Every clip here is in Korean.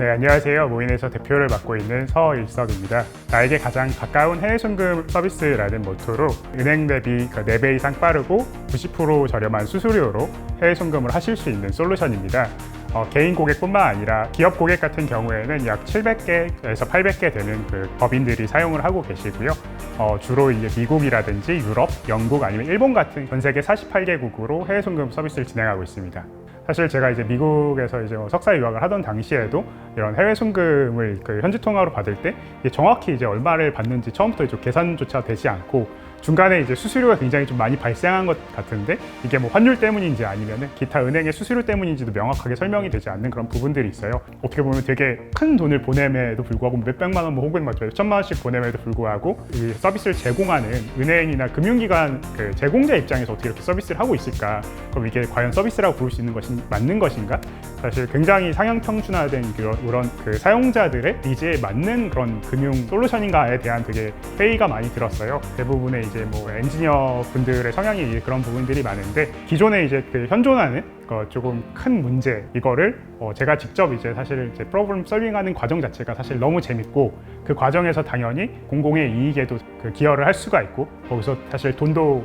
네, 안녕하세요. 모인에서 대표를 맡고 있는 서일석입니다. 나에게 가장 가까운 해외 송금 서비스라는 모토로 은행 대비 그 4배 이상 빠르고 90% 저렴한 수수료로 해외 송금을 하실 수 있는 솔루션입니다. 어, 개인 고객뿐만 아니라 기업 고객 같은 경우에는 약 700개에서 800개 되는 그 법인들이 사용을 하고 계시고요. 어, 주로 이제 미국이라든지 유럽, 영국 아니면 일본 같은 전 세계 48개국으로 해외 송금 서비스를 진행하고 있습니다. 사실 제가 이제 미국에서 이제 뭐 석사 유학을 하던 당시에도 이런 해외 송금을 그 현지 통화로 받을 때 정확히 이제 얼마를 받는지 처음부터 이제 계산조차 되지 않고 중간에 이제 수수료가 굉장히 좀 많이 발생한 것 같은데 이게 뭐 환율 때문인지 아니면 기타 은행의 수수료 때문인지도 명확하게 설명이 되지 않는 그런 부분들이 있어요. 어떻게 보면 되게 큰 돈을 보냄에도 불구하고 몇 백만 원, 뭐 혹은 몇 천만 원씩 보냄에도 불구하고 이 서비스를 제공하는 은행이나 금융기관 그 제공자 입장에서 어떻게 이렇게 서비스를 하고 있을까? 그럼 이게 과연 서비스라고 부를 수 있는 것이 맞는 것인가? 사실 굉장히 상향 평준화된 그런, 그런 그 사용자들의 니즈에 맞는 그런 금융 솔루션인가에 대한 되게 회의가 많이 들었어요. 대부분의 이제 뭐 엔지니어 분들의 성향이 그런 부분들이 많은데 기존에 이제 그 현존하는 그 조금 큰 문제 이거를 어 제가 직접 이제 사실 이제 프로그램 설빙하는 과정 자체가 사실 너무 재밌고 그 과정에서 당연히 공공의 이익에도 그 기여를 할 수가 있고 거기서 사실 돈도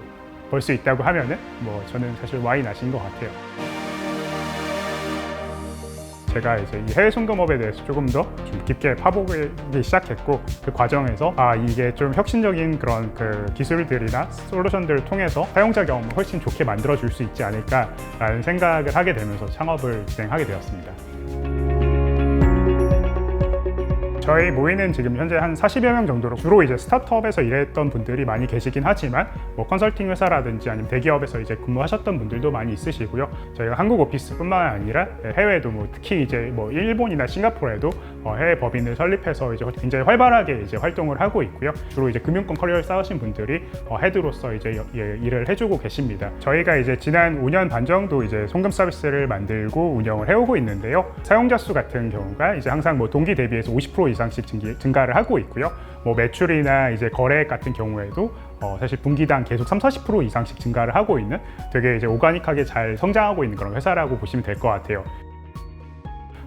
벌 수 있다고 하면은 뭐 저는 사실 와이 나신 것 같아요. 제가 이제 이 해외 송금업에 대해서 조금 더 좀 깊게 파보기 시작했고 그 과정에서 아 이게 좀 혁신적인 그런 그 기술들이나 솔루션들을 통해서 사용자 경험을 훨씬 좋게 만들어 줄 수 있지 않을까라는 생각을 하게 되면서 창업을 진행하게 되었습니다. 저희 모이는 지금 현재 한 40여 명 정도로 주로 이제 스타트업에서 일했던 분들이 많이 계시긴 하지만 뭐 컨설팅 회사라든지 아니면 대기업에서 이제 근무하셨던 분들도 많이 있으시고요. 저희가 한국 오피스뿐만 아니라 해외도 뭐 특히 이제 뭐 일본이나 싱가포르에도 어 해외 법인을 설립해서 이제 굉장히 활발하게 이제 활동을 하고 있고요. 주로 이제 금융권 커리어를 쌓으신 분들이 어 헤드로서 이제 여- 예, 일을 해주고 계십니다. 저희가 이제 지난 5년 반 정도 이제 송금 서비스를 만들고 운영을 해오고 있는데요. 사용자 수 같은 경우가 이제 항상 뭐 동기 대비해서 50% 이상씩 증기, 증가 를 하고 있고요. 뭐 매출이나 이제 거래액 같은 경우에도 어, 사실 분기당 계속 3, 40% 이상씩 증가를 하고 있는 되게 이제 오가닉하게 잘 성장하고 있는 그런 회사라고 보시면 될 것 같아요.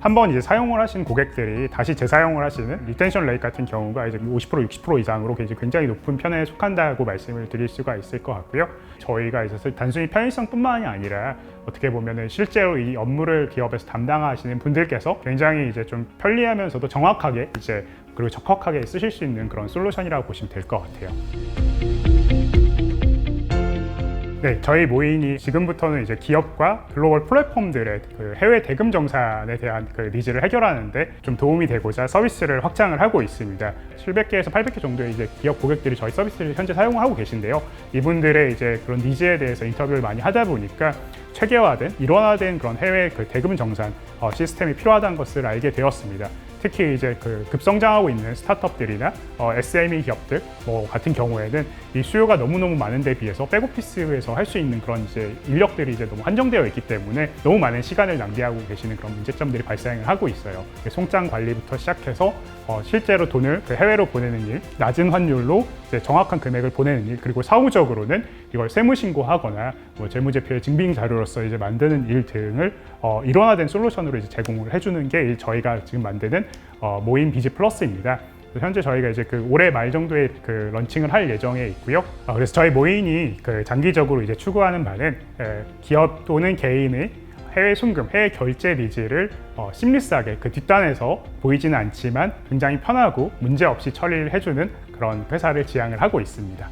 한번 이제 사용을 하신 고객들이 다시 재사용을 하시는 리텐션 레이트 같은 경우가 이제 50% 60% 이상으로 굉장히 높은 편에 속한다고 말씀을 드릴 수가 있을 것 같고요. 저희가 이제 단순히 편의성뿐만이 아니라 어떻게 보면은 실제로 이 업무를 기업에서 담당하시는 분들께서 굉장히 이제 좀 편리하면서도 정확하게 이제 그리고 적합하게 쓰실 수 있는 그런 솔루션이라고 보시면 될 것 같아요. 네, 저희 모인이 지금부터는 이제 기업과 글로벌 플랫폼들의 그 해외 대금 정산에 대한 그 니즈를 해결하는데 좀 도움이 되고자 서비스를 확장을 하고 있습니다. 700개에서 800개 정도의 이제 기업 고객들이 저희 서비스를 현재 사용하고 계신데요. 이분들의 이제 그런 니즈에 대해서 인터뷰를 많이 하다 보니까 체계화된 일원화된 그런 해외 그 대금 정산 어, 시스템이 필요하다는 것을 알게 되었습니다. 특히 이제 그 급성장하고 있는 스타트업들이나 어, SME 기업들 뭐 같은 경우에는 이 수요가 너무너무 많은 데 비해서 백오피스에서 할 수 있는 그런 이제 인력들이 이제 너무 한정되어 있기 때문에 너무 많은 시간을 낭비하고 계시는 그런 문제점들이 발생을 하고 있어요. 송장 관리부터 시작해서 어, 실제로 돈을 그 해외로 보내는 일, 낮은 환율로 정확한 금액을 보내는 일, 그리고 사후적으로는 이걸 세무 신고하거나 뭐 재무제표의 증빙 자료로서 이제 만드는 일 등을 어, 일원화된 솔루션으로 이제 제공을 해주는 게 저희가 지금 만드는 어, 모임 비즈 플러스입니다. 현재 저희가 이제 그 올해 말 정도에 그 런칭을 할 예정에 있고요. 어, 그래서 저희 모인이 그 장기적으로 이제 추구하는 바는 에, 기업 또는 개인의 해외 송금, 해외 결제 니즈를 어, 심리스하게 그 뒷단에서 보이지는 않지만 굉장히 편하고 문제 없이 처리를 해주는 그런 회사를 지향을 하고 있습니다.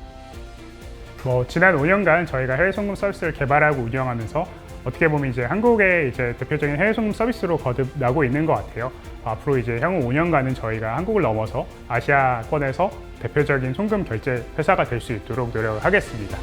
뭐 지난 5년간 저희가 해외 송금 서비스를 개발하고 운영하면서 어떻게 보면 이제 한국의 이제 대표적인 해외 송금 서비스로 거듭나고 있는 것 같아요. 앞으로 이제 향후 5년간은 저희가 한국을 넘어서 아시아권에서 대표적인 송금 결제 회사가 될 수 있도록 노력을 하겠습니다.